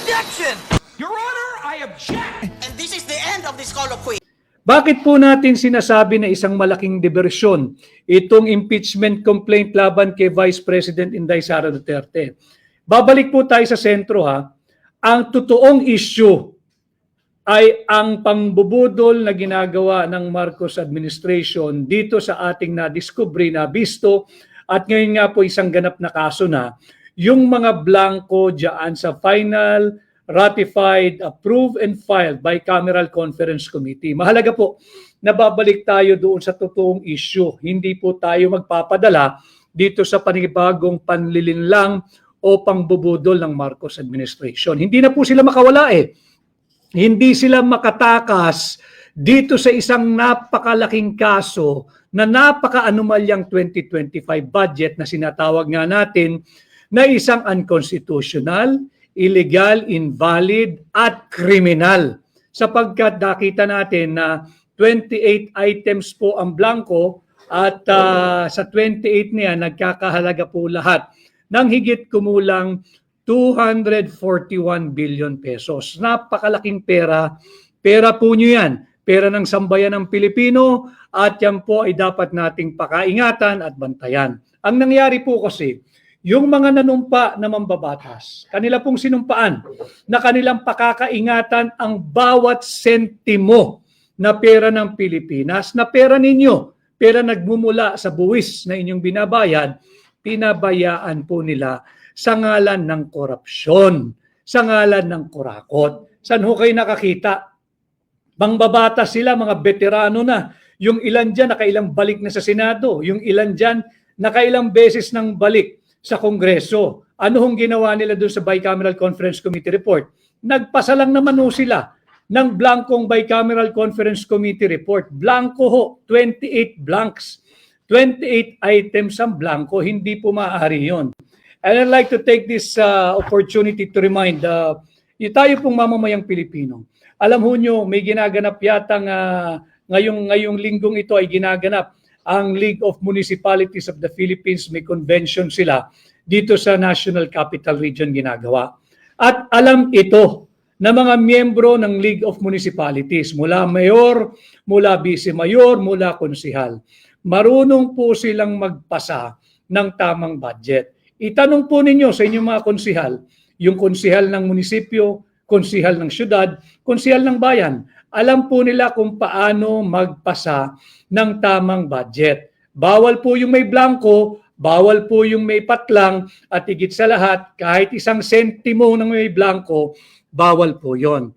Objection! Your Honor, I object. And this is the end of this colloquy. Bakit po natin sinasabi na isang malaking diversyon itong impeachment complaint laban kay Vice President Inday Sara Duterte? Babalik po tayo sa sentro ha. Ang totoong issue ay ang pangbubudol na ginagawa ng Marcos administration dito sa ating na-discovery na bisto at ngayon nga po isang ganap na kaso na yung mga blanco diyan sa final ratified, approved, and filed by Cameral Conference Committee. Mahalaga po na babalik tayo doon sa totoong issue. Hindi po tayo magpapadala dito sa panibagong panlilinlang o pangbubudol ng Marcos administration. Hindi na po sila makawala eh. Hindi sila makatakas dito sa isang napakalaking kaso na napaka-anomalyang 2025 budget na sinatawag nga natin na isang unconstitutional, illegal, invalid, at criminal. Sapagkat nakita natin na 28 items po ang blanco at ah, sa 28 niya nagkakahalaga po lahat ng higit kumulang 241 billion pesos. Napakalaking pera. Pera po nyo yan. Pera ng sambayan ng Pilipino at yan po ay dapat nating pakaingatan at bantayan. Ang nangyari po kasi, yung mga nanumpa na mambabatas, kanila pong sinumpaan na kanilang pakakaingatan ang bawat sentimo na pera ng Pilipinas, na pera ninyo, pera nagmumula sa buwis na inyong binabayad, pinabayaan po nila sa ngalan ng korupsyon, sa ngalan ng kurakot. Saan ho kayo nakakita? Bangbabata sila, mga veterano na. Yung ilan dyan, nakailang balik na sa Senado. Yung ilan dyan, nakailang beses nang balik sa Kongreso. Ano hong ginawa nila doon sa Bicameral Conference Committee report? Nagpasa lang naman ho sila ng blankong Bicameral Conference Committee report. Blanco ho, 28 blanks. 28 items ang blanco, hindi po maaari yon. And I'd like to take this uh, opportunity to remind uh, yung tayo pong mamamayang Pilipino. Alam ho nyo, may ginaganap yatang uh, ngayong, ngayong linggong ito ay ginaganap ang League of Municipalities of the Philippines. May convention sila dito sa National Capital Region ginagawa. At alam ito na mga miyembro ng League of Municipalities, mula mayor, mula vice-mayor, mula konsihal. Marunong po silang magpasa ng tamang budget. Itanong po ninyo sa inyong mga konsihal, yung konsihal ng munisipyo, konsihal ng syudad, konsihal ng bayan. Alam po nila kung paano magpasa ng tamang budget. Bawal po yung may blanco, bawal po yung may patlang, at higit sa lahat, kahit isang sentimo ng may blanco, bawal po yon.